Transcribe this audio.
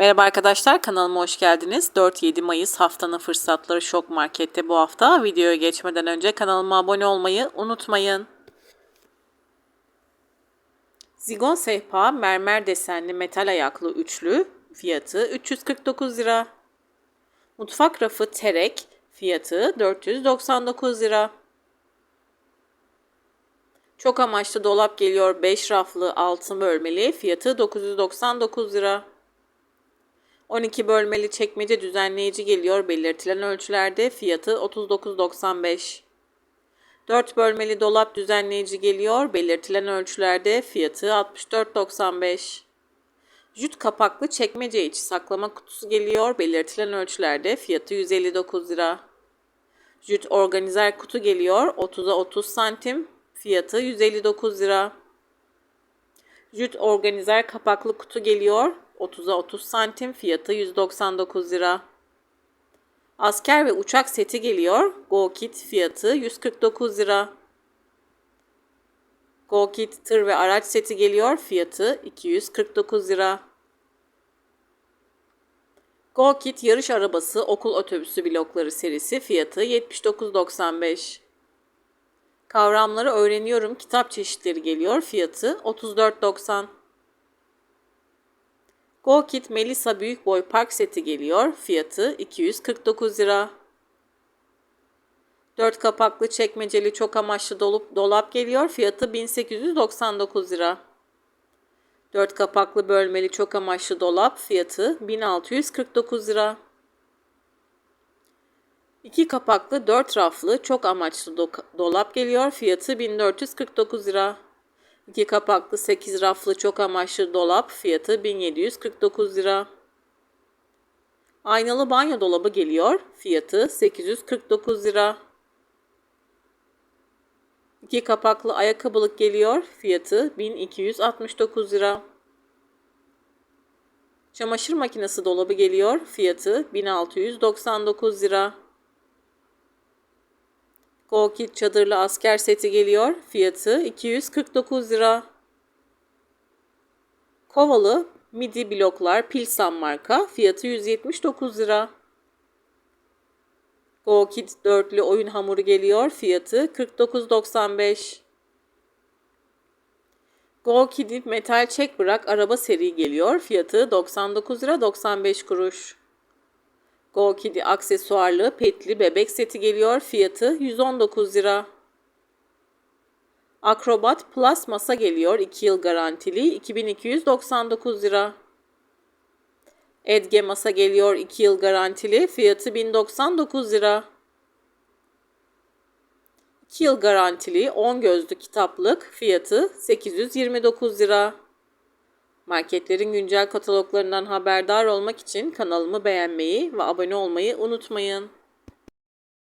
Merhaba arkadaşlar kanalıma hoş geldiniz. 4-7 Mayıs haftanın fırsatları Şok Market'te bu hafta. Videoya geçmeden önce kanalıma abone olmayı unutmayın. Zigon sehpa mermer desenli metal ayaklı üçlü fiyatı 349 lira. Mutfak rafı terek fiyatı 499 lira. Çok amaçlı dolap geliyor 5 raflı altın bölmeli fiyatı 999 lira. 12 bölmeli çekmece düzenleyici geliyor belirtilen ölçülerde fiyatı 39.95. 4 bölmeli dolap düzenleyici geliyor belirtilen ölçülerde fiyatı 64.95. Jüt kapaklı çekmece içi saklama kutusu geliyor belirtilen ölçülerde fiyatı 159 lira. Jüt organizer kutu geliyor 30'a 30 santim fiyatı 159 lira. Jüt organizer kapaklı kutu geliyor 30'a 30 santim fiyatı 199 lira. Asker ve uçak seti geliyor. Go Kit fiyatı 149 lira. Go Kit tır ve araç seti geliyor. Fiyatı 249 lira. Go yarış arabası okul otobüsü blokları serisi fiyatı 79.95. Kavramları öğreniyorum kitap çeşitleri geliyor. Fiyatı 34.90. Go Kit Melissa büyük boy park seti geliyor. Fiyatı 249 lira. 4 kapaklı çekmeceli çok amaçlı dolup dolap geliyor. Fiyatı 1899 lira. 4 kapaklı bölmeli çok amaçlı dolap fiyatı 1649 lira. 2 kapaklı 4 raflı çok amaçlı do- dolap geliyor. Fiyatı 1449 lira. 2 kapaklı 8 raflı çok amaçlı dolap fiyatı 1749 lira. Aynalı banyo dolabı geliyor. Fiyatı 849 lira. 2 kapaklı ayakkabılık geliyor. Fiyatı 1269 lira. Çamaşır makinesi dolabı geliyor. Fiyatı 1699 lira. Go Kit çadırlı asker seti geliyor. Fiyatı 249 lira. Kovalı midi bloklar Pilsan marka. Fiyatı 179 lira. Go Kit dörtlü oyun hamuru geliyor. Fiyatı 49.95. Go Kid'i metal çek bırak araba seri geliyor. Fiyatı 99 lira 95 kuruş. Go Kid'i aksesuarlı petli bebek seti geliyor. Fiyatı 119 lira. Acrobat Plus masa geliyor. 2 yıl garantili 2299 lira. Edge masa geliyor 2 yıl garantili. Fiyatı 1099 lira. 2 yıl garantili 10 gözlü kitaplık fiyatı 829 lira. Marketlerin güncel kataloglarından haberdar olmak için kanalımı beğenmeyi ve abone olmayı unutmayın.